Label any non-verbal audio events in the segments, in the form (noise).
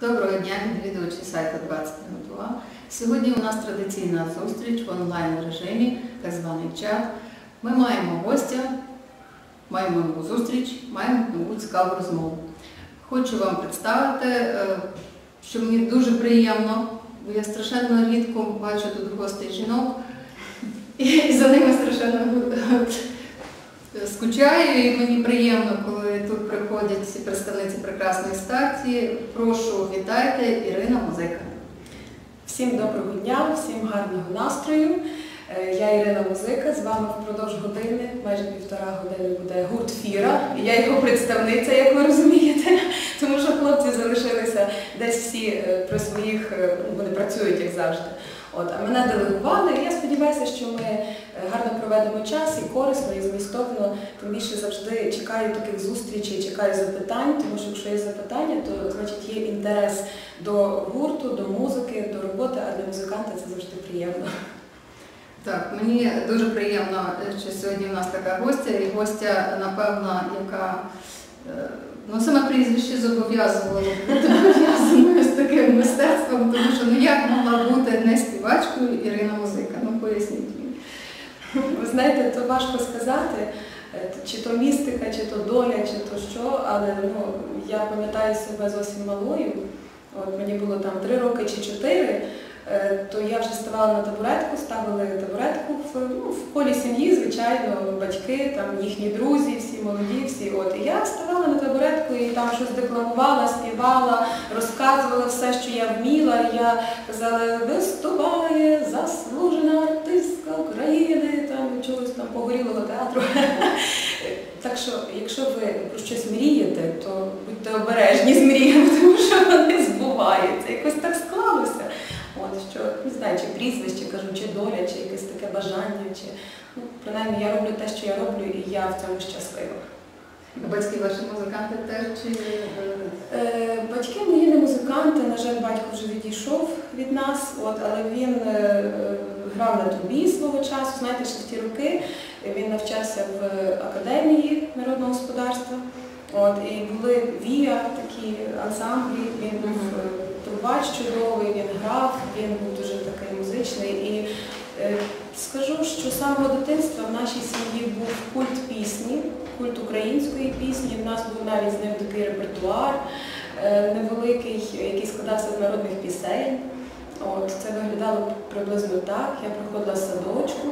Доброго дня, відвідувачі сайту 20.2. Сьогодні у нас традиційна зустріч в онлайн режимі, так званий чат. Ми маємо гостя, маємо нову зустріч, маємо нову цікаву розмову. Хочу вам представити, е, що мені дуже приємно, бо я страшенно рідко бачу тут гостей жінок, і за ними страшенно скучаю, і мені приємно, коли тут приходять представниці прекрасної статі. Прошу, вітайте, Ірина Музика. Всім доброго дня, всім гарного настрою. Е, Я Ірина Музика, з вами впродовж години, майже півтора години буде гурт Фіра. Я його представниця, як ви розумієте, (laughs) тому що хлопці залишилися десь всі е, при своїх, е, ну, вони працюють як завжди. От, а мене делегували, і я сподіваюся, що ми е, гарно проведемо час і корисно, і змістовно. Тим більше завжди чекаю таких зустрічей, чекаю запитань, тому що якщо є запитання, то значить є інтерес до гурту, до музики, до роботи, а для музиканта це завжди приємно. Так, мені дуже приємно, що сьогодні в нас така гостя, і гостя, напевно, яка е, ну, саме прізвище зобов'язувало бути пов'язаною з таким мистецтвом, тому що ну як могла бути не співачкою Ірина Музика? Ну поясніть мені. Ви знаєте, то важко сказати, чи то містика, чи то доля, чи то що, але ну, я пам'ятаю себе зовсім малою. От мені було там три роки чи чотири, е, то я вже ставала на табуретку, ставили табуретку в, ну, в колі сім'ї, звичайно, батьки, там їхні друзі, всі молоді, всі. От. І я ставала на табуретку і там щось декламувала, співала, розказувала все, що я вміла. Я казала, виступає заслужена артистка України, там чогось там погорілого театру. (laughs) Так що, якщо ви про щось мрієте, то будьте обережні з мріями, (laughs) тому що вони збуваються. Якось так склалося. От, що не знаю, чи прізвище, кажу, чи доля, чи якесь таке бажання, чи ну, принаймні я роблю те, що я роблю, і я в цьому щаслива. Батьки ваші музиканти теж чи е, Е, Батьки мої не музиканти, на жаль, батько вже відійшов від нас, от, але він е, грав на трубі свого часу. Знаєте, ще в ті роки він навчався в академії народного господарства. От, і були віа, такі ансамблі, він був трубач чудовий, він грав, він був дуже такий музичний. І скажу, що з самого дитинства в нашій сім'ї був культ пісні, культ української пісні. В нас був навіть з ним такий репертуар е, невеликий, який складався з народних пісень. От, це виглядало приблизно так. Я приходила з садочку,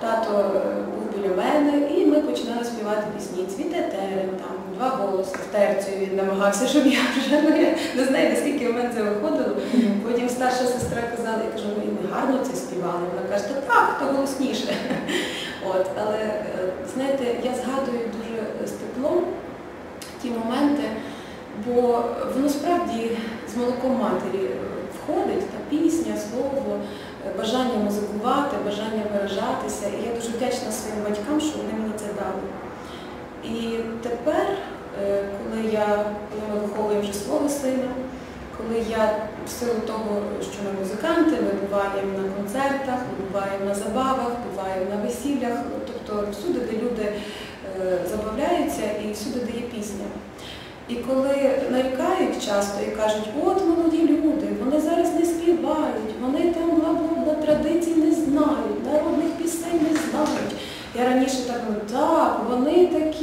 тато е, був біля мене, і ми починали співати пісні. Цвіте терен, там, два голоси, в терцію він намагався, щоб я вже ну, не знаю, наскільки в мене це виходило. Сестра казала, я кажу, і ми гарно це співали. Вона каже, та так, то голосніше. (laughs) От, але е, знаєте, я згадую дуже з теплом ті моменти, бо воно справді з молоком матері входить та пісня, слово, е, бажання музикувати, бажання виражатися. І я дуже вдячна своїм батькам, що вони мені це дали. І тепер, е, коли я виховуємо вже свого сина, коли я в силу того, що ми музиканти, ми буваємо на концертах, ми буваємо на забавах, буваємо на весіллях, тобто всюди, де люди е, забавляються і всюди, де є пісня. І коли нарікають часто і кажуть, от молоді люди, вони зараз не співають, вони там бла-бла-бла традицій не знають, народних пісень не знають. Я раніше так говорю, так,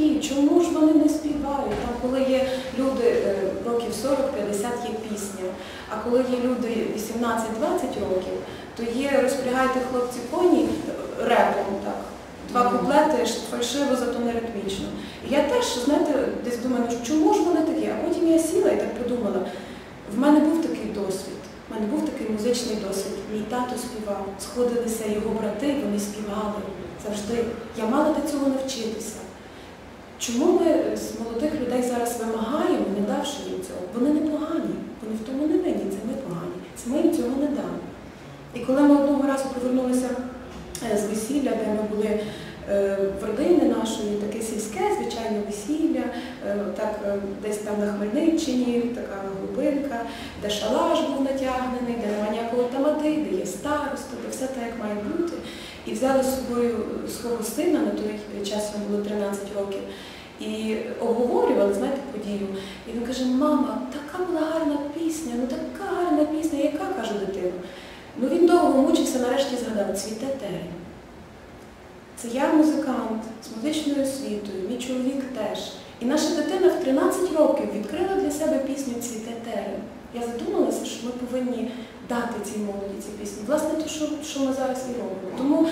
такі, чому ж вони не співають? Там, коли є люди е, років 40-50 є пісня, а коли є люди 18-20 років, то є розпрягайте хлопці коні е, репом, так. Два куплети фальшиво, зато не ритмічно. І я теж, знаєте, десь думаю, ну чому ж вони такі? А потім я сіла і так подумала, в мене був такий досвід, в мене був такий музичний досвід. Мій тато співав, сходилися його брати, вони співали завжди. Я мала до цього навчитися. Чому ми з молодих людей зараз вимагаємо, не давши їм цього? Вони не погані, вони в тому не винні, це ми погані. Це ми їм цього не дали. І коли ми одного разу повернулися е, з весілля, де ми були е, в родині нашої, таке сільське, звичайно, весілля, е, так десь там на Хмельниччині, така глибинка, де шалаш був натягнений, де немає ніякого тамади, де є староста, де все так, як має бути. І взяли з собою свого сина, на той час йому було 13 років. і обговорювали, знаєте, подію. І він каже, мама, така була гарна пісня, ну така гарна пісня, яка кажу дитину. Ну він довго мучився, нарешті згадав, цвіте терен. Це я музикант з музичною освітою, мій чоловік теж. І наша дитина в 13 років відкрила для себе пісню Цвіте терен. Я задумалася, що ми повинні дати цій молоді ці пісні. Власне, те, що, що ми зараз і робимо. Тому е,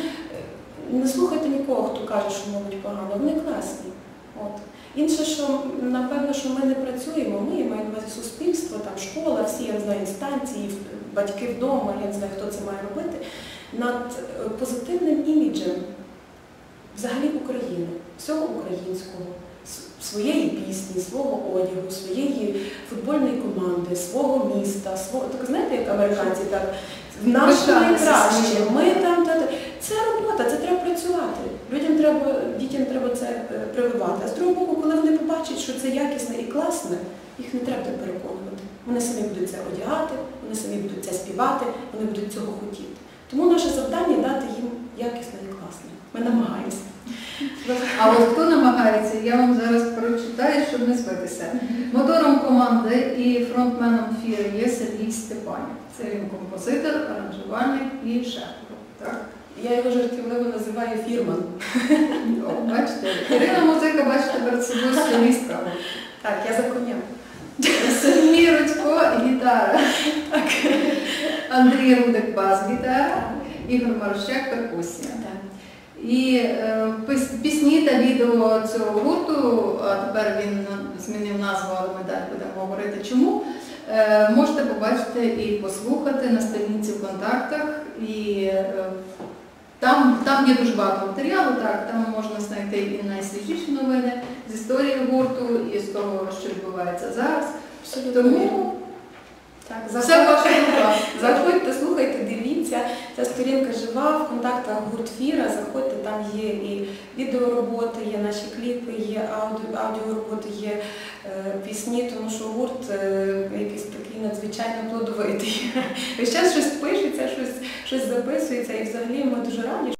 не слухайте нікого, хто каже, що молодь погано, вони класні. От. Інше, що напевно, що ми не працюємо, ми увазі суспільство, там школа, всі я не знаю, інстанції, батьки вдома, я не знаю, хто це має робити, над е, позитивним іміджем взагалі України, всього українського, своєї пісні, свого одягу, своєї футбольної команди, свого міста, свого так знаєте, як американці так. В наше найкраще, ми там та, та. це робота, це треба працювати. Людям треба, дітям треба це е, прививати. А з другого боку, коли вони побачать, що це якісне і класне, їх не треба переконувати. Вони самі будуть це одягати, вони самі будуть це співати, вони будуть цього хотіти. Тому наше завдання дати їм якісне і класне. Ми намагаємося. А от хто намагається, я вам зараз прочитаю, щоб не збитися. Мотором команди і фронтменом фіри є Сергій Степанів. Це він композитор, аранжувальник і шеф. Так? Я його жартівливо називаю фірман. О, бачите, Ірина музика, бачите, перед собою солістка. Так, я за коня. Сергій Рудько гітара. Андрій Рудик бас-гітара, Ігор Марощак перкусія. І е, пісні та відео цього гурту, а тепер він змінив назву, але ми далі будемо говорити чому. е, можете побачити і послухати на сторінці ВКонтактах. І е, там, там є дуже багато матеріалу, так, там можна знайти і найсвіжіші новини з історії гурту, і з того, що відбувається зараз. Абсолютно. Тому Так, рука. Заходьте, слухайте, дивіться. Ця сторінка жива, в контактах гурт Віра, Заходьте, там є і відеороботи, є наші кліпи, є аудіо, аудіороботи, є е, пісні, тому що гурт е, якийсь такий надзвичайно плодовитий. (laughs) Час щось пишеться, щось, щось записується, і взагалі ми дуже раді.